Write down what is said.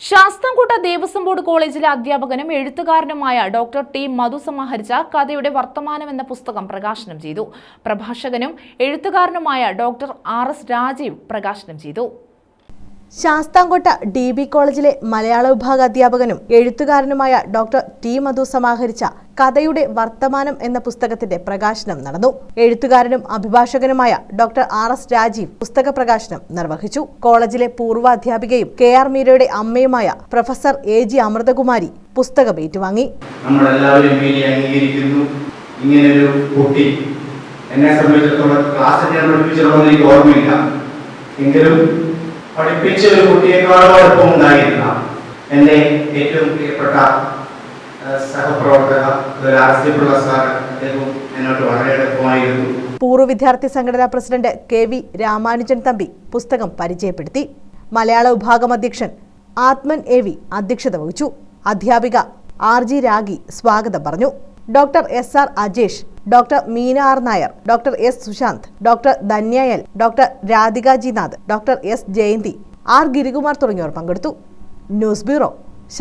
Sasthamkotta Devaswom board കോളേജിലെ അധ്യാപകനും എഴുത്തുകാരനുമായ doctor T മധു സമാഹരിച്ച കഥയുടെ വർത്തമാനം എന്ന പുസ്തകം പ്രകാശനം ചെയ്തു. പ്രഭാഷകനും എഴുത്തുകാരനുമായ ഡോക്ടർ ആർ എസ് രാജീവ് പ്രകാശനം ചെയ്തു. ശാസ്താംകോട്ട ഡി ബി കോളേജിലെ മലയാള വിഭാഗ അധ്യാപകനും എഴുത്തുകാരനുമായ ഡോക്ടർ ടി മധു സമാഹരിച്ച കഥയുടെ വർത്തമാനം എന്ന പുസ്തകത്തിന്റെ പ്രകാശനം നടന്നു. എഴുത്തുകാരനും അഭിഭാഷകനുമായ ഡോക്ടർ ആർ എസ് രാജീവ് പുസ്തക പ്രകാശനം നിർവഹിച്ചു. കോളേജിലെ പൂർവ അധ്യാപികയും കെ ആർ മീരയുടെ അമ്മയുമായ പ്രൊഫസർ എ ജി അമൃതകുമാരി പുസ്തകം ഏറ്റുവാങ്ങി. നമ്മളെല്ലാവരും അംഗീകരിക്കുന്നു. ഇങ്ങനൊരു എന്നെ സംബന്ധിച്ചിടത്തോളം ക്ലാസ് ഞാൻ പഠിപ്പിച്ചിട്ടുണ്ടെന്ന് എനിക്ക് ഓർമ്മയില്ല. എങ്കിലും പഠിപ്പിച്ച ഒരു കുട്ടിയെക്കാളും അടുപ്പം ഉണ്ടായിരുന്ന എന്റെ ഏറ്റവും പ്രിയപ്പെട്ട സഹപ്രവർത്തക പൂർവ വിദ്യാർത്ഥി സംഘടനാ president K V Ramanujan Thampi പുസ്തകം പരിചയപ്പെടുത്തി. മലയാള വിഭാഗം അധ്യക്ഷൻ ആത്മൻ എ വി അധ്യക്ഷത വഹിച്ചു. അധ്യാപിക ആർ ജി രാഗി സ്വാഗതം പറഞ്ഞു. Doctor S R Ajesh doctor Meenar Nair doctor S Sushanth doctor Dhanyayal doctor Radhikajinath doctor S Jayanthi R Girikumar തുടങ്ങിയവർ പങ്കെടുത്തു. News bureau.